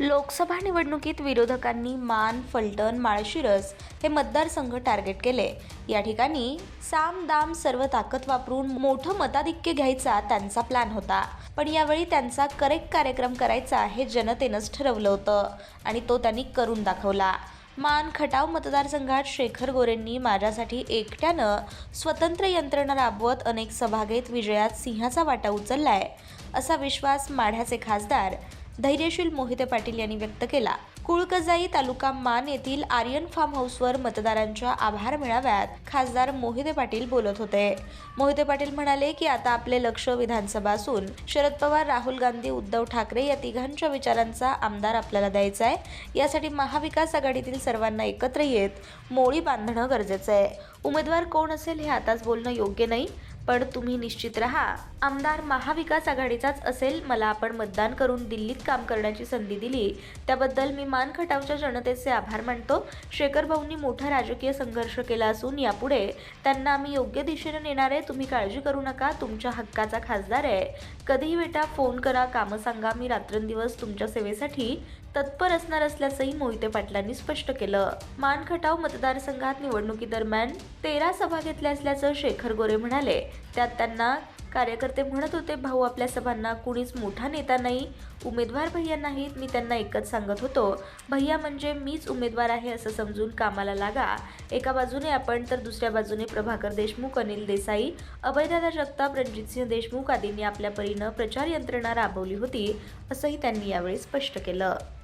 लोकसभा निवडणुकीत विरोधकांनी मान फलटण माळशिरस हे मतदारसंघ टार्गेट केले. या ठिकाणी साम दाम सर्व ताकद वापरून मोठं मताधिक्य घ्यायचा त्यांचा प्लॅन होता. पण यावेळी त्यांचा करेक्ट कार्यक्रम करायचा हे जनतेनंच ठरवलं होतं आणि तो त्यांनी करून दाखवला. मान खटाव मतदारसंघात शेखर गोरेंनी माझ्यासाठी एकट्यानं स्वतंत्र यंत्रणा राबवत अनेक सभा घेत विजयात सिंहाचा वाटा उचललाय असा विश्वास माढ्याचे खासदार धैर्यशील मोहिते पाटील यांनी व्यक्त केला. कुळकजाई तालुका मान येथील आर्यन फार्म हाऊसवर मतदारांच्या आभार मेळाव्यात खासदार मोहिते पाटील बोलत होते. मोहिते पाटील म्हणाले की आता आपले लक्ष विधानसभा असून शरद पवार राहुल गांधी उद्धव ठाकरे या तिघांच्या विचारांचा आमदार आपल्याला द्यायचा आहे. यासाठी महाविकास आघाडीतील सर्वांना एकत्र येत मोळी बांधणं गरजेचं आहे. उमेदवार कोण असेल हे आताच बोलणं योग्य नाही. पण तुम्ही निश्चित राहा. आमदार महाविकास आघाडीचाच असेल मला आपण मतदान करून दिल्लीत काम करण्याची संधी दिली. त्याबद्दल मी मान खटावच्या जनतेचे आभार मानतो. शेखर भाऊंनी मोठा राजकीय संघर्ष केला असून यापुढे त्यांना आम्ही योग्य दिशेने नेणार आहे तुम्ही काळजी करू नका तुमच्या हक्काचा खासदार आहे. कधीही बेटा फोन करा कामं सांगा मी रात्रंदिवस तुमच्या सेवेसाठी तत्पर असणार असल्याचंही मोहिते पाटलांनी स्पष्ट केलं. मान खटाव मतदारसंघात निवडणुकीदरम्यान तेरा सभा घेतल्या असल्याचं शेखर गोरे म्हणाले. त्यात त्यांना कार्यकर्ते म्हणत होते भाऊ आपल्या सभांना कुणीच मोठा नेता नाही उमेदवार भैया नाहीत. मी त्यांना एकच सांगत होतो भैया म्हणजे मीच उमेदवार आहे असं समजून कामाला लागा. एका बाजूने आपण तर दुसऱ्या बाजूने प्रभाकर देशमुख अनिल देसाई अभयदादा जगताप रणजितसिंह देशमुख आदींनी आपल्या परीनं प्रचार यंत्रणा राबवली होती असंही त्यांनी यावेळी स्पष्ट केलं.